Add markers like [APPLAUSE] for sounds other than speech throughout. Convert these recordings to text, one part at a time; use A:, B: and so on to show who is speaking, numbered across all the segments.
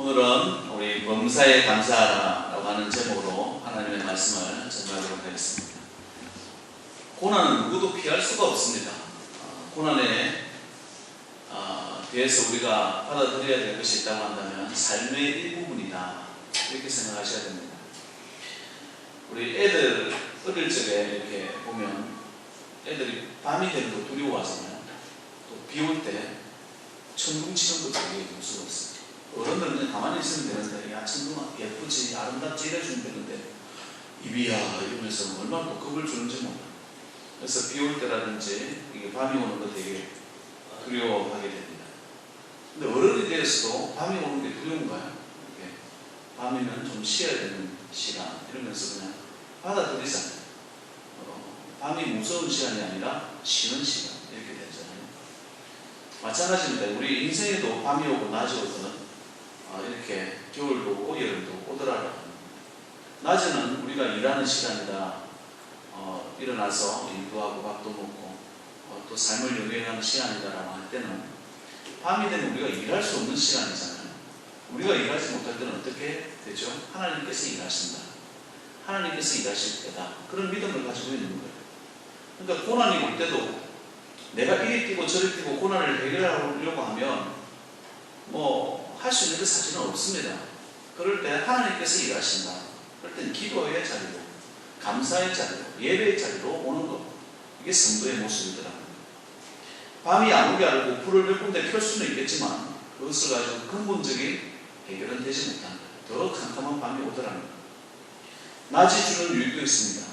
A: 오늘은 우리 범사에 감사하라라고 하는 제목으로 하나님의 말씀을 전하도록 하겠습니다. 고난은 누구도 피할 수가 없습니다. 어, 고난에 어, 대해서 우리가 받아들여야 될 것이 있다고 한다면 삶의 일부분이다 이렇게 생각하셔야 됩니다. 우리 애들 어릴 적에 이렇게 보면 애들이 밤이 되는 거 두려워하잖아요. 또 비 올 때 천둥 치는 것도 되게 무서웠어요. 어른들은 그냥 가만히 있으면 되는데 야 천둥아 예쁘지 아름답지 이래주면 되는데 이비야 이러면서 얼마나 또 겁을 주는지 몰라. 그래서 비 올 때라든지 이게 밤이 오는 거 되게 두려워하게 됩니다. 근데 어른이 되어서도 밤이 오는 게 두려운가요? 이렇게 밤이면 좀 쉬어야 되는 시간 이러면서 그냥 받아들이잖아요. 어, 밤이 무서운 시간이 아니라 쉬는 시간 이렇게 되잖아요. 마찬가지입니다. 우리 인생에도 밤이 오고 낮이 오거든 어, 이렇게 겨울도 여름도 오더라라. 낮에는 우리가 일하는 시간이다. 어, 일어나서 일도 하고 밥도 먹고 어, 또 삶을 영위하는 시간이다라고 할 때는 밤이 되면 우리가 일할 수 없는 시간이잖아요. 우리가 일하지 못할 때는 어떻게 되죠? 하나님께서 일하신다. 하나님께서 일하실 때다. 그런 믿음을 가지고 있는 거예요. 그러니까 고난이 올 때도 내가 이리 뛰고 저리 뛰고 고난을 해결하려고 하면 뭐 할 수 있는 그 사실은 없습니다. 그럴 때 하나님께서 일하신다. 그럴 땐 기도의 자리로, 감사의 자리로, 예배의 자리로 오는 것. 이게 성도의 모습이더라고요. 밤이 안 오게 알고 불을 몇 군데 켤 수는 있겠지만 그것을 가지고 근본적인 해결은 되지 못한다. 더 캄캄한 밤이 오더라는 거예요. 낮이 주는 유익도 있습니다.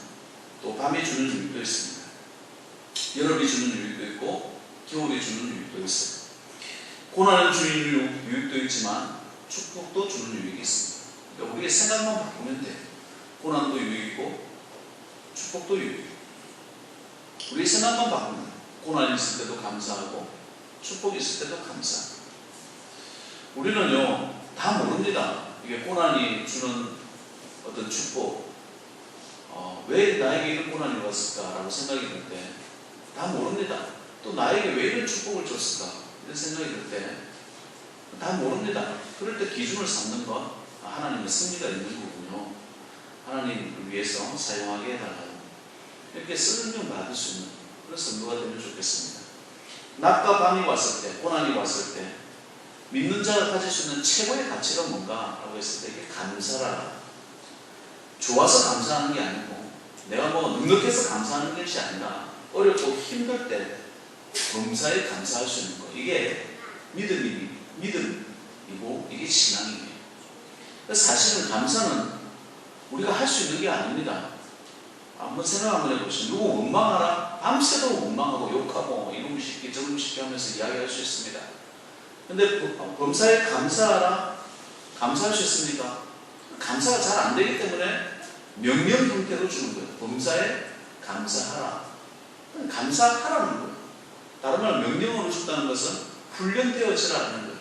A: 또 밤이 주는 유익도 있습니다. 여름이 주는 유익도 있고 겨울이 주는 유익도 있어요. 고난은 주는 유익도 있지만 축복도 주는 유익이 있습니다. 그러니까 우리의 생각만 바꾸면 돼. 고난도 유익이고 축복도 유익이고 우리의 생각만 바꾸면 돼. 고난이 있을 때도 감사하고 축복이 있을 때도 감사하고 우리는요 다 모릅니다. 이게 고난이 주는 어떤 축복 어, 왜 나에게 이런 고난이 왔을까라고 생각이 들 때 다 모릅니다. 또 나에게 왜 이런 축복을 줬을까 이런 생각이 들 때 다 모릅니다. 그럴 때 기준을 삼는 건 아, 하나님의 승리가 있는 거군요. 하나님을 위해서 사용하게 해달라고 이렇게 설명 받을 수 있는 그런 성도가 되면 좋겠습니다. 낮과 밤이 왔을 때, 고난이 왔을 때 믿는 자가 가질 수 있는 최고의 가치가 뭔가 라고 했을 때 이게 감사라. 좋아서 감사하는 게 아니고 내가 뭐 넉넉해서 감사하는 것이 아니라 어렵고 힘들 때 범사에 감사할 수 있는 거. 이게 믿음이, 믿음이고 이게 신앙이에요. 사실은 감사는 우리가 할 수 있는 게 아닙니다. 한번 생각 한번 해보시죠. 누구 원망하라? 밤새도록 원망하고 욕하고 이놈 시키 저놈 시키 하면서 이야기할 수 있습니다. 근데 범사에 감사하라? 감사할 수 있습니까? 감사가 잘 안 되기 때문에 명령 형태로 주는 거예요. 범사에 감사하라. 감사하라는 거예요. 다른 말 명령으로 준다는 것은 훈련되어지라는 거예요.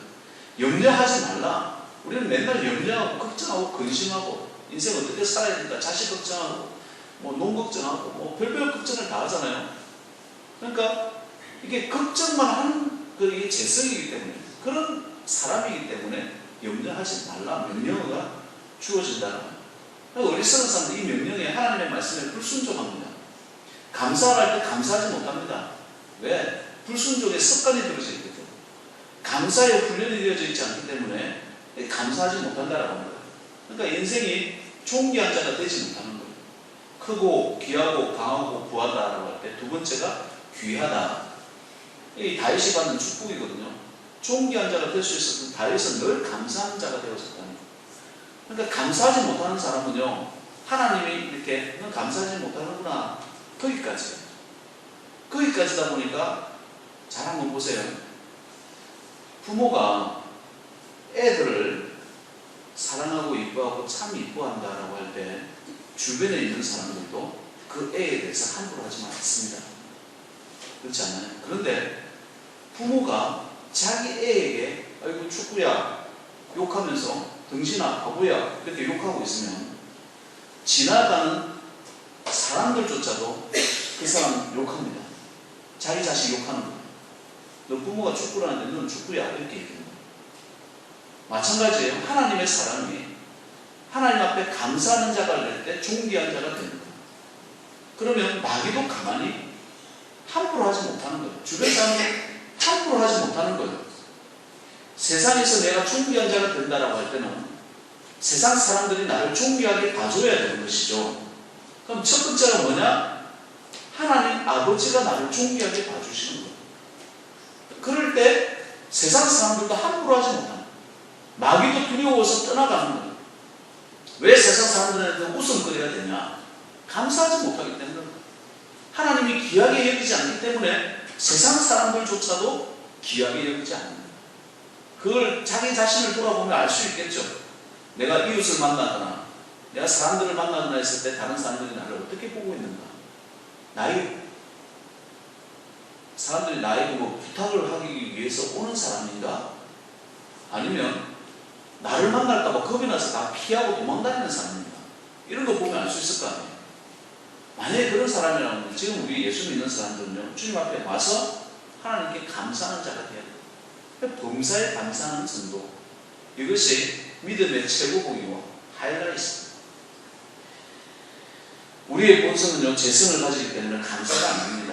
A: 염려하지 말라. 우리는 맨날 염려하고 걱정하고 근심하고 인생 어떻게 살아야 된다. 자식 걱정하고 뭐농 걱정하고 뭐 별별 걱정을 다 하잖아요. 그러니까 이게 걱정만 하는 그게 재성이기 때문에 그런 사람이기 때문에 염려하지 말라 명령어가 주어진다는 거예요. 그러니까 어리석은 사람들 이 명령에 하나님의 말씀에 불순종합니다. 감사할 때 감사하지 못합니다. 왜? 불순종의 습관이 들어져 있기 때문에. 감사의 훈련이 되어져 있지 않기 때문에 감사하지 못한다라고 합니다. 그러니까 인생이 존귀한 자가 되지 못하는 거예요. 크고 귀하고 강하고 부하다라고 할 때 두 번째가 귀하다. 이 다윗이 받는 축복이거든요. 존귀한 자가 될 수 있었던 다윗은 늘 감사하는 자가 되어졌다는 거예요. 그러니까 감사하지 못하는 사람은요, 하나님이 이렇게 넌 감사하지 못하는구나. 거기까지. 거기까지다 보니까 잘 한번 보세요. 부모가 애들을 사랑하고 이뻐하고 참 이뻐한다라고 할 때 주변에 있는 사람들도 그 애에 대해서 함부로 하지 않습니다. 그렇지 않나요? 그런데 부모가 자기 애에게 아이고 축구야 욕하면서 등신아 바보야 이렇게 욕하고 있으면 지나가는 사람들조차도 그 사람 욕합니다. 자기 자식 욕하는 거예요. 너 부모가 축구를 하는데 너는 축구야 이렇게 얘기하는. 마찬가지예요. 하나님의 사람이 하나님 앞에 감사하는 자가 될 때 존귀한 자가 되는 거예요. 그러면 마귀도 가만히 함부로 하지 못하는 거예요. 주변 사람이 함부로 하지 못하는 거예요. 세상에서 내가 존귀한 자가 된다라고 할 때는 세상 사람들이 나를 존귀하게 봐줘야 되는 것이죠. 그럼 첫 번째가 뭐냐? 하나님 아버지가 나를 존귀하게 봐주시는 거예요. 그럴 때 세상 사람들도 함부로 하지 거예요. 마귀도 두려워서 떠나가는 거예요. 왜 세상 사람들한테 웃음거리가 되냐? 감사하지 못하기 때문에 하나님이 귀하게 여기지 않기 때문에 세상 사람들조차도 귀하게 여기지 않는 거예요. 그걸 자기 자신을 돌아보면 알 수 있겠죠. 내가 이웃을 만나거나 내가 사람들을 만나거나 했을 때 다른 사람들이 나를 어떻게 보고 있는가? 나이 사람들이 나에게 뭐 부탁을 하기 위해서 오는 사람인가? 아니면 나를 만날까봐 겁이 나서 다 피하고 도망다니는 사람인가? 이런 거 보면 알 수 있을 거 아니에요. 만약에 그런 사람이라면 지금 우리 예수 믿는 사람들은요 주님 앞에 와서 하나님께 감사하는 자가 돼야 돼요. 그러니까 범사에 감사하는 정도 이것이 믿음의 최고봉이고 하이라이트입니다. 우리의 본성은요 재성을 가지기 때문에 감사가 안 됩니다.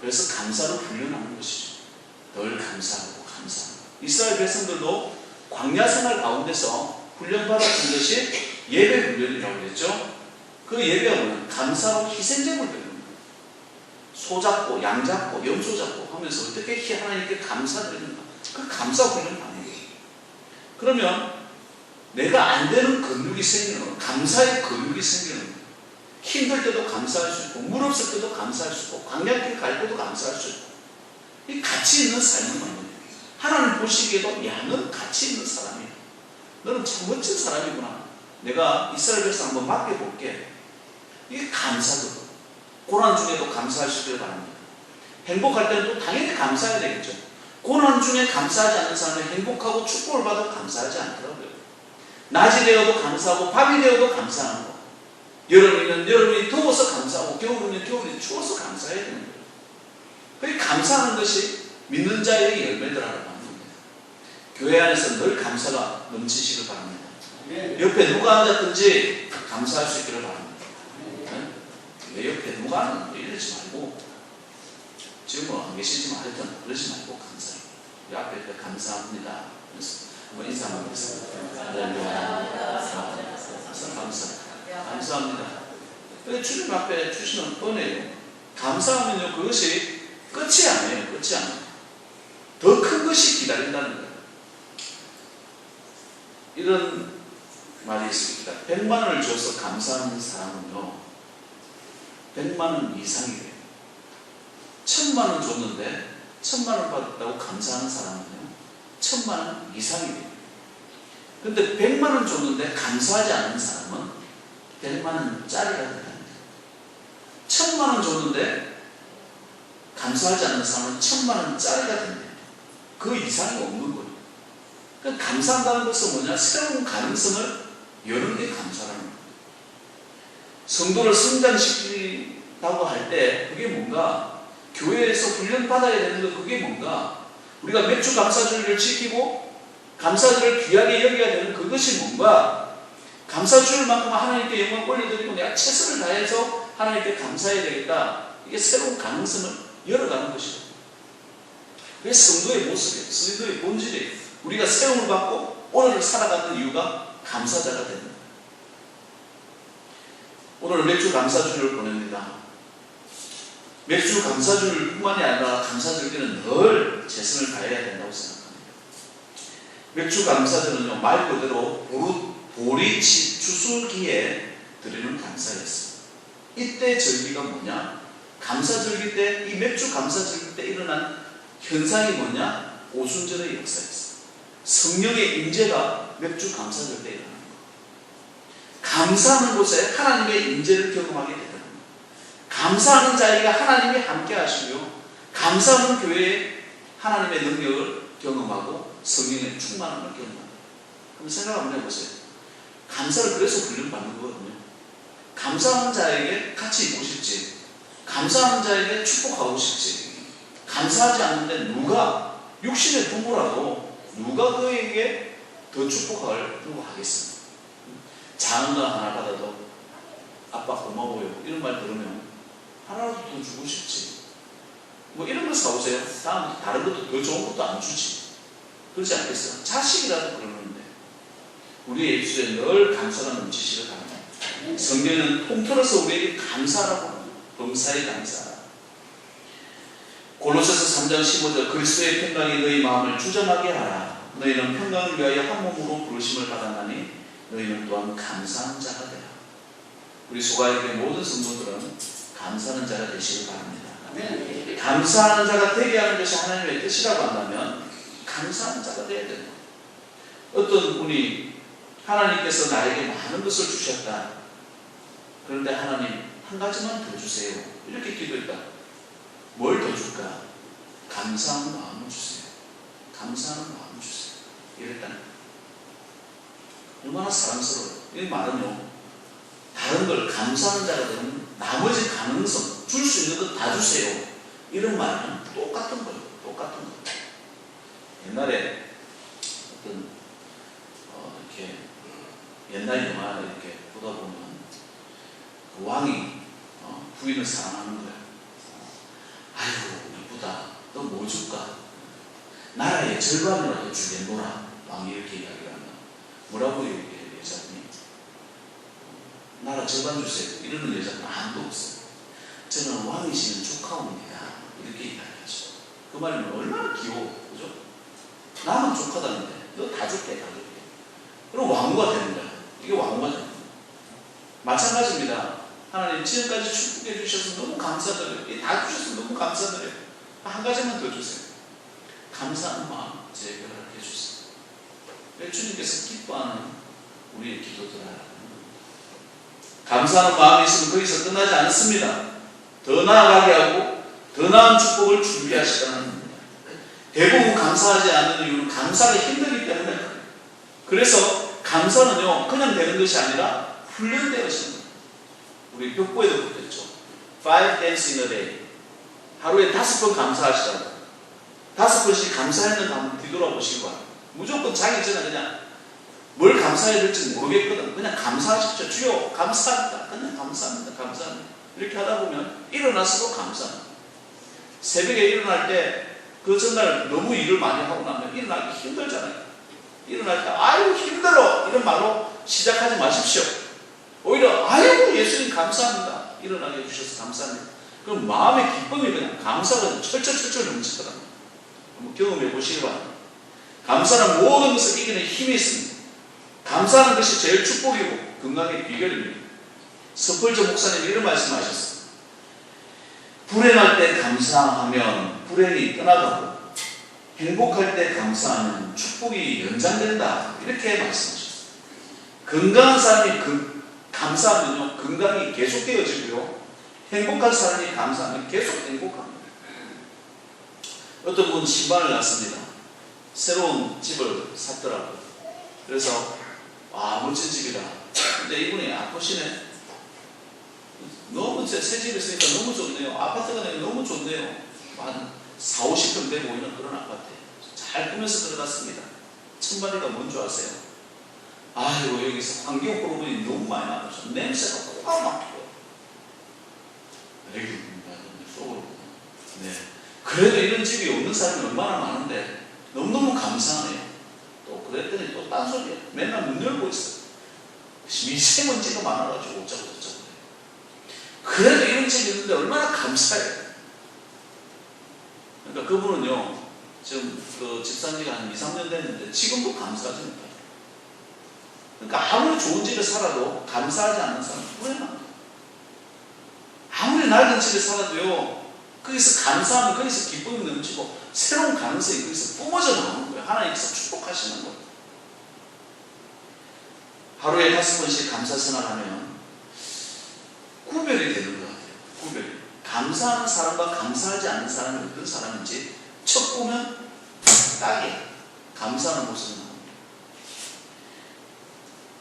A: 그래서 감사로 훈련하는 것이죠. 늘 감사하고 감사하고 이스라엘 백성들도 광야 생활 가운데서 훈련받았던 것이 예배 훈련이라고 그랬죠. 그 뭐냐? 감사로 희생제물 드리는 거예요. 소 잡고 양 잡고 염소 잡고 하면서 어떻게 하나님께 감사드리는가? 그 감사 훈련 거예요. 그러면 내가 안 되는 근육이 생기는 거예요. 감사의 근육이 생기는 거예요. 힘들 때도 감사할 수 있고 물 없을 때도 감사할 수 있고 광야길 갈 때도 감사할 수 있고 이 가치 있는 만드는 거예요. 하나님 보시기에도 야 너는 가치 있는 사람이야. 너는 참 멋진 사람이구나. 내가 이스라엘 백성 한번 맡겨볼게. 이게 감사도 고난 중에도 있기를 바랍니다. 행복할 때는 또 당연히 감사해야 되겠죠. 고난 중에 감사하지 않는 사람은 행복하고 축복을 받아도 감사하지 않더라고요. 낮이 되어도 감사하고 밤이 되어도 감사하는 거. 여름이면 여름이 더워서 감사하고 겨울이면 겨울이 추워서 감사해야 되는 거예요. 그 감사하는 것이 믿는 자의 열매들하라고 하는 겁니다. 교회 안에서 늘 감사가 넘치시길 바랍니다. 옆에 누가 앉았든지 감사할 수 있기를 바랍니다. 네? 내 옆에 누가 앉았는데 이러지 말고 지금 뭐 안 계시지만 하여튼 그러지 말고 감사해요. 이 앞에 그 감사합니다. 그래서 한번 인사 한번 하겠습니다. 할렐루야. 감사. 감사합니다. 그 주님 앞에 주시는 은혜예요. 감사하면요 그것이 끝이 아니에요. 끝이 아니에요. 더 큰 것이 기다린다는 거예요. 이런 말이 있습니다. 100만 원을 줘서 감사하는 사람은요, 100만 원 이상이 돼요. 천만 원 줬는데, 천만 원 받았다고 감사하는 사람은요, 천만 원 이상이 돼요. 근데 100만 원 줬는데 감사하지 않는 사람은 100만 원 짜리가 됩니다. 천만 원 줬는데 감사하지 않는 사람은 천만 원 짜리가 됩니다. 그 이상이 없는 거예요. 그러니까 감사한다는 것은 뭐냐? 새로운 가능성을 여는 게 감사라는 거예요. 성도를 성장시킨다고 할 때 그게 뭔가 교회에서 훈련받아야 되는 거 그게 뭔가 우리가 맥주 감사주의를 지키고 감사주를 귀하게 여겨야 되는 그것이 뭔가 감사주일 만큼 하나님께 영광 올려드리고 내가 최선을 다해서 하나님께 감사해야 되겠다. 이게 새로운 가능성을 열어가는 것이죠. 그게 성도의 모습이에요. 성도의 본질이에요. 우리가 세움을 받고 오늘을 살아가는 이유가 감사자가 거예요. 오늘 맥주 감사주를 보냅니다. 맥주 감사주일 뿐만이 아니라 감사주일에는 늘 최선을 다해야 된다고 생각합니다. 맥주 감사주는요, 말 그대로 보루, 보리 추수기에 드리는 감사였어요. 이때 절기가 뭐냐? 감사절기 때, 이 맥주 감사절기 때 일어난 현상이 뭐냐? 오순절의 역사였어요. 성령의 임재가 맥주 감사절 때 일어나는 거예요. 감사하는 곳에 하나님의 임재를 경험하게 되는 거예요. 감사하는 자에게 하나님이 함께 하시며 감사하는 교회에 하나님의 능력을 경험하고 성령의 충만함을 경험합니다. 한번 생각 한번 해보세요. 감사를 그래서 훈련받는 거거든요. 감사하는 자에게 같이 있고 싶지. 감사하는 자에게 축복하고 싶지. 감사하지 않는데 누가 육신의 부모라도 누가 그에게 더 축복하려고 하겠습니다. 작은 거 하나 받아도 아빠 고마워요. 이런 말 들으면 하나라도 더 주고 싶지. 뭐 이런 거 사오세요. 다음 다른 것도 더 좋은 것도 안 주지. 그렇지 않겠어요? 자식이라도 그러는데 우리의 입술에 늘 감사가 넘치시길 바랍니다. 성경은 통틀어서 우리에게 감사라고. 범사에 감사. 골로새서 3장 15절 그리스도의 평강이 너희 마음을 주장하게 하라. 너희는 평강을 위하여 한 몸으로 부르심을 받았나니 너희는 또한 감사하는 자가 되라. 우리 소가에게 모든 성도들은 감사하는 자가 되시길 바랍니다. 감사하는 자가 되게 하는 것이 하나님의 뜻이라고 한다면 감사하는 자가 되어야 된다. 어떤 분이 하나님께서 나에게 많은 것을 주셨다. 그런데 하나님 한 가지만 더 주세요. 이렇게 기도했다. 뭘 더 줄까? 감사하는 마음을 주세요. 감사하는 마음을 주세요. 이랬다. 얼마나 사랑스러워요. 이 말은요. 다른 걸 감사하는 자가 되면 나머지 가능성, 줄 수 있는 것 다 주세요. 이런 말은 똑같은 거예요. 똑같은 거. 옛날에 어떤 어, 이렇게 옛날 영화 이렇게 보다 보면 그 왕이 어, 부인을 사랑하는 거야. 아이고 이쁘다. 너 뭐 줄까? 나라의 절반이라도 주겠노라. 왕이 이렇게 이야기를 한다. 뭐라고 얘기해 여자분이? 나라 절반 주세요. 이러는 여자는 아무도 없어요. 저는 왕이시는 조카옵니다. 이렇게 이야기하죠. 그 말이면 얼마나 귀여워. 그죠? 나는 조카다는데 너 다 줄게 다 줄게. 그럼 왕후가 되는 거야. 이게 거야. 마찬가지입니다. 하나님 지금까지 축복해 주셔서 너무 감사드려요. 이다 주셔서 너무 감사드려요. 한 가지만 더 주세요. 감사하는 마음 제게 허락해 주세요. 왜 주님께서 기뻐하는 우리의 기도들아. 감사하는 마음이 있으면 거기서 끝나지 않습니다. 더 나아가게 하고 더 나은 축복을 준비하시다는 겁니다. 대부분 감사하지 않는 이유는 감사가 힘들기 때문에. 그래서 감사는요 그냥 되는 것이 아니라 훈련되어지는 거예요. 우리 벽보에도 붙었죠. Five days in a day. 하루에 다섯 번 감사하시라고. 다섯 번씩 감사했는가 한번 뒤돌아보시기 바랍니다. 무조건 자기 전에 그냥 뭘 감사해야 될지 모르겠거든. 그냥 감사하십시오. 주여 감사합니다. 그냥 감사합니다. 감사합니다. 이렇게 하다 보면 일어나서도 감사합니다. 새벽에 일어날 때 그 전날 너무 일을 많이 하고 나면 일어나기 힘들잖아요. 일어날 때 아유 힘들어 이런 말로 시작하지 마십시오. 오히려 아이고 예수님 감사합니다. 일어나게 해주셔서 감사합니다. 그럼 마음의 기쁨이 그냥 감사가 철철철철 넘치거든요. 한번 경험해 보시기 바랍니다. 감사는 모든 것을 이기는 힘이 있습니다. 감사하는 것이 제일 축복이고 건강의 비결입니다. 서펄저 목사님 이런 말씀하셨어요. 불행할 때 감사하면 불행이 떠나가고 행복할 때 감사하면 축복이 연장된다. 이렇게 말씀하셨어요. 건강한 사람이 그, 감사하면요 건강이 계속되어지고요 행복한 사람이 감사하면 계속 행복합니다. 어떤 분 신발을 났습니다. 새로운 집을 샀더라고요. 그래서 와 멋진 집이다. 근데 이분이 아프시네. 너무 새, 새 집에 있으니까 너무 좋네요. 아파트가 너무 좋네요. 한 4, 50평 돼 보이는 그런 아파트. 잘 꾸며서 들어갔습니다. 천만이가 뭔 줄 아세요? 아이고 여기서 환경 호르몬이 너무 많이 나와서 냄새가 코가 막혀요. 여기 속으로. 네. 그래도 이런 집이 없는 사람이 얼마나 많은데 너무너무 감사하네요. 또 그랬더니 또 딴소리야. 맨날 문 열고 있어요. 미세먼지가 많아가지고 어쩌고 저쩌고. 그래도 이런 집이 있는데 얼마나 감사해요. 그러니까 그분은요, 지금 그 집산 지가 한 2, 3년 됐는데 지금도 감사하지 못해요. 그러니까 아무리 좋은 집에 살아도 감사하지 않는 사람은 불행합니다. 아무리 낡은 집에 살아도요, 거기서 감사하면 거기서 기쁨이 넘치고 새로운 가능성이 거기서 뿜어져 나오는 거예요. 하나님께서 축복하시는 거예요. 하루에 다섯 번씩 감사 생활하면 구별이 되는 것 같아요. 감사하는 사람과 감사하지 않는 사람이 어떤 사람인지 첫 보면 딱이야. 감사하는 모습이 나옵니다.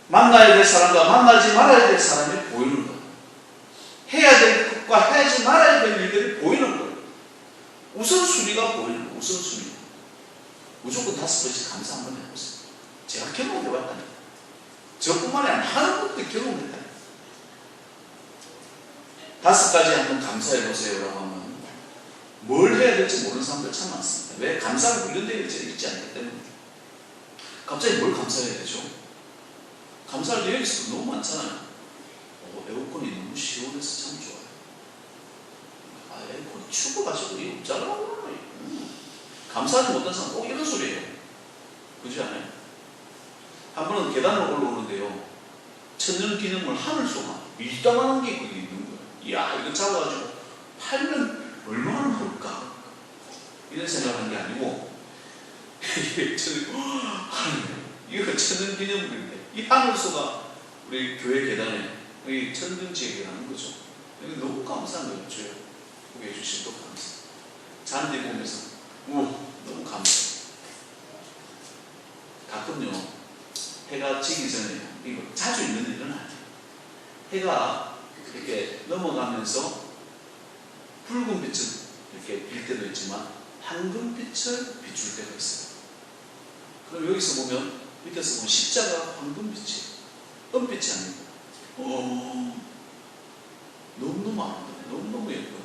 A: 만나야 될 사람과 만나지 말아야 될 사람이 보이는 거예요. 해야 될 것과 하지 말아야 될 일들이 보이는 거예요. 우선순위가 보이는 거예요. 우선순위. 무조건 다섯 번씩 감사 한번 해보세요. 제가 경험해봤다니. 저뿐만이 아니라 많은 분들이 경험했다. 다섯 가지 한번 감사해 보세요라고 하면 뭘 해야 될지 모르는 사람들 참 많습니다. 왜 감사가 훈련되어 있지 않기 때문에. 갑자기 뭘 감사해야 되죠? 감사할 때 여기서 너무 많잖아요. 어, 에어컨이 너무 시원해서 참 좋아요. 아, 에어컨 추워가지고 이 없잖아. 음. 감사하지 못한 사람 꼭 이런 소리예요. 그지 않아요? 한 번은 계단을 올라오는데요. 천년 기념물 하늘소가 이따만한 게 거기 있는 야, 이거 잡아가지고 팔면 얼마나 좋을까? 이런 생각한 게 아니고, [LAUGHS] 이거 천년 기념물인데, 이 하늘소가 우리 교회 계단에 이 천년지에 계라는 거죠. 이거 너무 감사한 거예요. 저요. 보게 해주신 또 감사. 잔디 보면서, 우와, 너무 감사. 가끔요, 해가 지기 전에, 이거 자주 있는 일은 아니에요. 해가 이렇게 넘어가면서 붉은 빛을 이렇게 빌 때도 있지만 황금 빛을 비출 때가 있어요. 그럼 여기서 보면 밑에서 보면 십자가 황금 빛이 은빛이 아니고 어, 너무너무 아름다워요. 너무너무 예뻐요.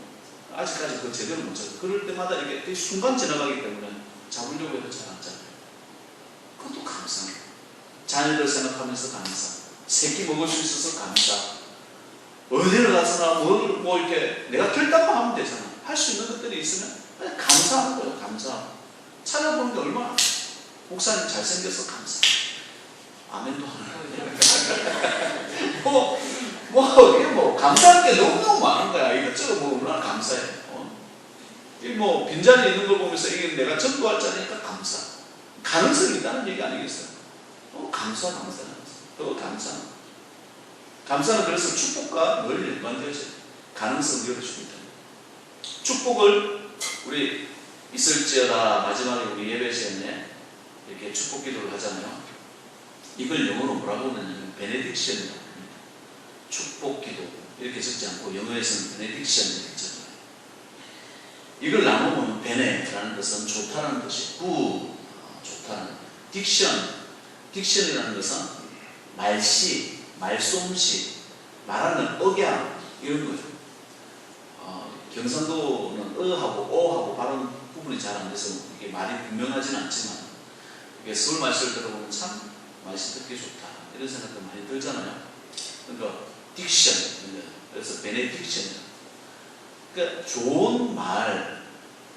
A: 아직까지 그 제대로 못 잡아요. 그럴 때마다 되게 순간 지나가기 때문에 잡으려고 해도 잘 안 잡아요. 그것도 감사해요. 자녀들 생각하면서 감사. 새끼 먹을 수 있어서 감사. 어디를 가서나 뭘, 뭐 이렇게 내가 결단만 하면 되잖아. 할 수 있는 것들이 있으면 감사하는 거예요. 감사. 찾아보는 게 얼마나. 목사님 잘생겨서 감사. 아멘도 하는 [LAUGHS] 뭐, 뭐, 이게 뭐, 감사할 게 너무너무 많은 거야. 이것저것 뭐, 얼마나 감사해. 어? 이 뭐, 빈자리 있는 걸 보면서 이게 내가 전도할 자니까 감사. 가능성이 있다는 얘기 아니겠어요? 어, 감사, 감사, 감사. 또 감사. 감사는 그래서 축복과 늘 연관되어져요. 가능성을 열어줍니다. 축복을 우리 있을지어다 마지막에 우리 예배 시간에 이렇게 축복 기도를 하잖아요. 이걸 영어로 뭐라고 하냐면 베네딕션이라고 합니다. 축복 기도 이렇게 적지 않고 영어에서는 베네딕션 이렇게 적어요. 이걸 나누면 베네라는 것은 좋다는 뜻이 구 좋다는 딕션 딕션이라는 것은 말씨 말솜씨 말하는 억양 이런 거죠. 어, 경상도는 어하고 어하고 발음 구분이 잘 안 돼서 이게 말이 분명하지는 않지만 이게 서울 말씀을 들어보면 참 말씀 듣기 좋다 이런 생각도 많이 들잖아요. 그러니까 딕션 그래서 베네딕션 그러니까 좋은 말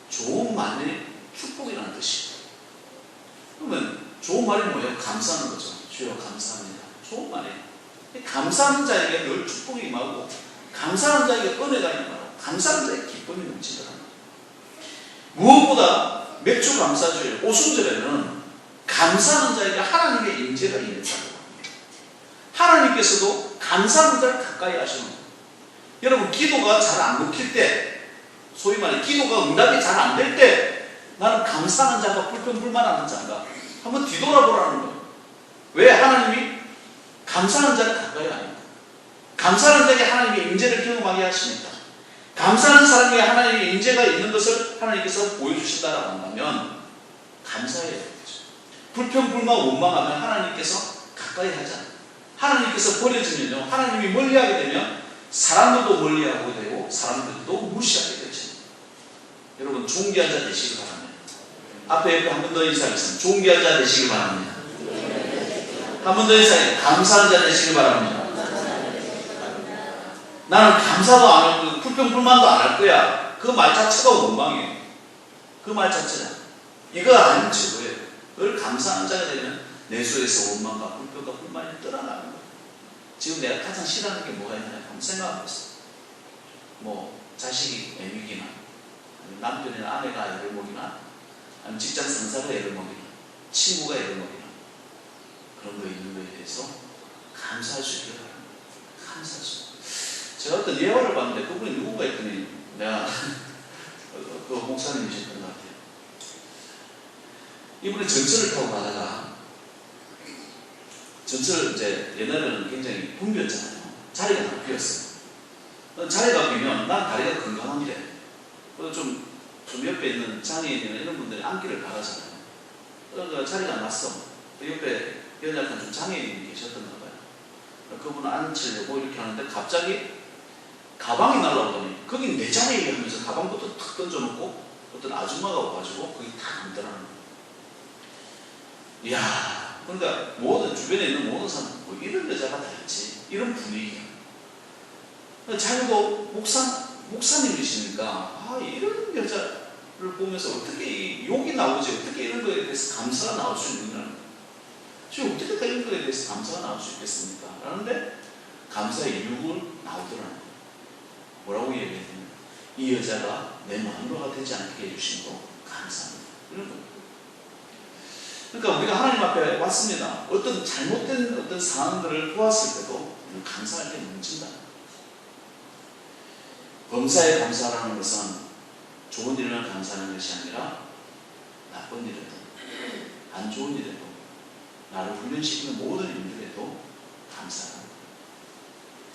A: 좋은 말이 축복이라는 뜻이에요. 그러면 좋은 말이 뭐예요? 감사하는 거죠. 주여 감사합니다. 좋은 말이에요. 감사하는 자에게 늘 축복이 임하고 감사하는 자에게 은혜가 임하고 감사하는 자에게 기쁨이 넘치더라. 무엇보다 맥주 감사주일 오순절에는 감사하는 자에게 하나님의 임재가 임했다고 합니다. 하나님께서도 감사하는 자를 가까이 하시는 거예요. 여러분 기도가 잘 안 먹힐 때 소위 말해 기도가 응답이 잘 안 될 때 나는 감사하는 자가 불평불만하는 자인가 한번 뒤돌아보라는 거예요. 왜 하나님이 감사하는 자를 가까이 하니까. 감사하는 자에게 하나님의 임재를 경험하게 하시니까. 감사하는 사람에게 하나님의 임재가 있는 것을 하나님께서 보여주신다라고 한다면 감사해야 되죠. 불평불만 원망하면 하나님께서 가까이 하잖아요. 하나님께서 버려지면요. 하나님이 멀리하게 되면 사람들도 멀리하게 되고 사람들도 무시하게 되죠. 여러분 존귀한 자 되시길 바랍니다. 앞에 한 번 더 인사하겠습니다. 존귀한 자 되시길 바랍니다. 한 번더 인사해. 감사한 자 되시길 바랍니다. 나는 감사도 안 하고 불평불만도 안 할 거야. 그 말 자체가 원망이에요. 그 말 자체가. 이거 아닌 최고예요. 늘 감사한 자가 되면 내 속에서 원망과 불평과 불만이 떠나가는 거예요. 지금 내가 가장 싫어하는 게 뭐가 있냐 한번 있어. 뭐 자식이 애미기나 남편이나 아내가 애를 먹이나 아니면 직장 상사가 애를 먹이나 친구가 애를 먹이나 그런 거 있는 거에 대해서 감사할 수 있기를 바랍니다. 감사할 수. 제가 어떤 예화를 봤는데 그분이 누군가 했더니 내가 [LAUGHS] 그 목사님이셨던 것 같아요. 이분이 전철을 타고 가다가 전철 이제 옛날에는 굉장히 붐볐잖아요. 자리가 다 비었어요. 어, 자리가 비면 난 다리가 건강한데 어, 좀, 좀 옆에 있는 장애인이나 이런 분들이 앉기를 바라잖아요. 그러니까 자리가 났어. 그 옆에 약간 좀 장애인이 계셨던가 봐요. 그분을 앉히려고 이렇게 하는데 갑자기 가방이 날라오더니 거기 내 자리에 하면서 가방부터 탁 던져놓고 어떤 아줌마가 와가지고 거기 탁 앉더라는 거예요. 이야, 그러니까 모든 주변에 있는 모든 사람 뭐 이런 여자가 다 있지 이런 분위기야. 자기도 목사 목사님이시니까 아 이런 여자를 보면서 어떻게 이 욕이 나오지 어떻게 이런 거에 대해서 감사가 나올 수 있느냐 지금 어떻게 거에 대해서 감사가 나올 수 있겠습니까? 라는데 감사의 이유가 나오더라고요. 뭐라고 얘기했냐면 이 여자가 내 마누라가 되지 않게 해주신 거 감사합니다. 이런 거예요. 그러니까 우리가 하나님 앞에 왔습니다. 어떤 잘못된 어떤 상황들을 보았을 때도 감사할 때 넘친다. 범사에 감사라는 것은 좋은 일을 감사하는 것이 아니라 나쁜 일에도 안 좋은 일에도 나를 훈련시키는 모든 일들에도 감사합니다.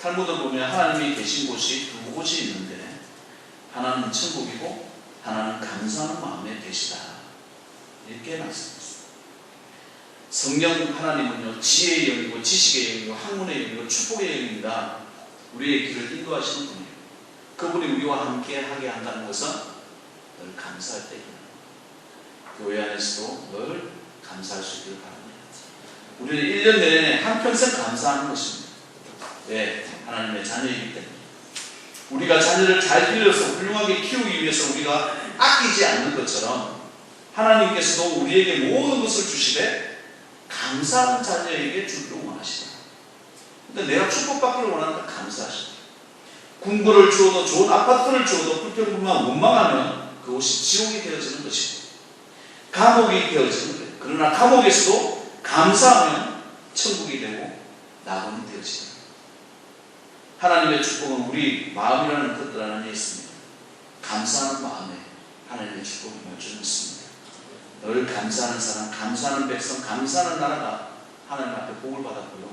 A: 탈무드 보면 하나님이 계신 곳이 두 곳이 있는데 하나는 천국이고 하나는 감사하는 마음의 계시다. 이렇게 말씀했습니다. 성령 하나님은요 지혜의 영이고 지식의 영이고 학문의 영이고 축복의 영입니다. 우리의 길을 인도하시는 분이에요. 그분이 우리와 함께 하게 한다는 것은 늘 감사할 때입니다. 교회 안에서도 늘 감사할 수 있기를 바랍니다. 우리는 1년 내내 한평생 감사하는 것입니다. 왜? 하나님의 자녀이기 때문에. 우리가 자녀를 잘 길러서 훌륭하게 키우기 위해서 우리가 아끼지 않는 것처럼 하나님께서도 우리에게 모든 것을 주시되 감사하는 자녀에게 주기를 원하시다. 근데 내가 축복받기를 원하는데 감사하시다. 궁궐을 주어도 좋은 아파트를 주어도 불평불만 원망하면 그곳이 지옥이 되어지는 것이고 감옥이 되어지는 거예요. 그러나 감옥에서도 감사하면 천국이 되고 낙원이 되어지는 하나님의 축복은 우리 마음이라는 것들 안에 있습니다. 감사하는 마음에 하나님의 맺혀 있습니다. 늘 감사하는 사람, 감사하는 백성, 감사하는 나라가 하나님 앞에 복을 받았고요.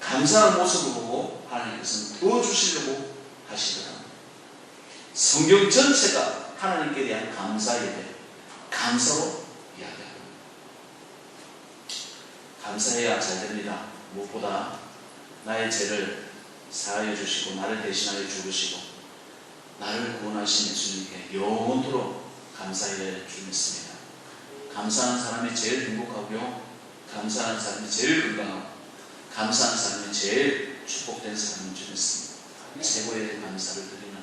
A: 감사하는 모습을 보고 하나님께서는 더 주시려고 하시더라고요. 성경 전체가 하나님께 대한 감사 예배, 감사로 이야기합니다. 감사해야 잘 됩니다. 무엇보다 나의 죄를 사하여 주시고 나를 대신하여 죽으시고 나를 구원하신 예수님께 영원토록 감사해야 주님습니다. 감사하는 사람이 제일 행복하고요. 감사하는 사람이 제일 건강하고 감사하는 사람이 제일 축복된 사람인 줄 믿습니다. 최고의 감사를 드리는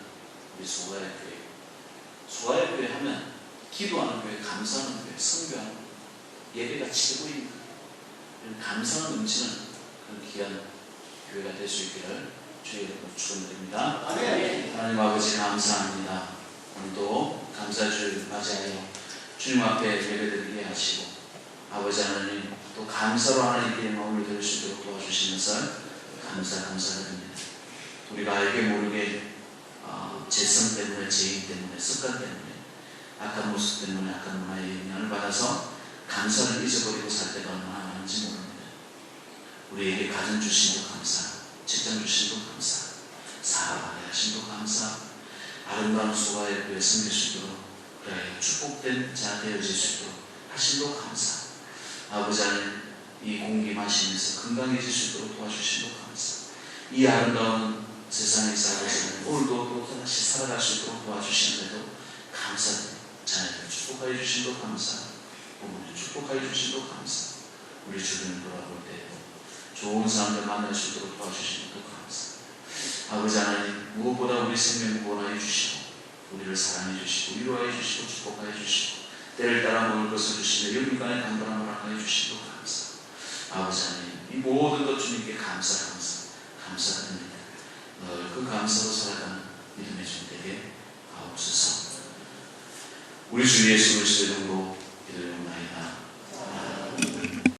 A: 우리 수가의 교회. 수가의 교회 하면 기도하는 교회, 감사하는 교회, 성교하는 예배가 최고입니다. 감사가 넘치는 그런 귀한 교회가 될 수 있기를 주의 이름으로 축원드립니다. 하나님 아버지 감사합니다. 오늘도 감사주를 맞이하여 주님 앞에 예배드리게 하시고 아버지 하나님 또 감사로 하나님께 마음을 들을 수 있도록 도와주시면서 감사 감사드립니다. 우리가 알게 모르게 어, 재성 때문에 죄인 때문에 습관 때문에 악한 모습 때문에 악한 문화의 영향을 받아서 감사를 잊어버리고 살 때가 얼마나 많은지 모릅니다. 우리에게 가정 주신 도 감사, 직장 주신 도 감사, 사업하게 하신 도 감사, 아름다운 수가의 교회 섬길 수 있도록 그래 축복된 자 되어질 수 있도록 하신 도 감사. 아버지 하나님 이 공기 마시면서 건강해질 수 있도록 도와주신 도 감사. 이 아름다운 세상에 살아가시는 오늘도 또 다시 살아갈 수 있도록 도와주시는데도 감사드립니다. 자녀들 축복하여 주신 도 감사. 부모님 축복하여 주신 도 감사. 우리 주변을 돌아볼 때에도 좋은 사람들 만날 수 있도록 도와주신 것도 감사. 아버지 하나님 무엇보다 우리 생명 구원하여 주시고 우리를 사랑해 주시고 위로하여 주시고 축복하여 주시고 때를 따라 먹을 것을 주시며 영육간의 담담함을 하여 주시고 감사. 아버지 하나님 이 모든 것 주님께 감사 감사 감사드립니다. 그 감사로 살아가는 믿음의 존되게 하옵소서. 우리 주 예수 그리스도 이름으로 기도하옵나이다.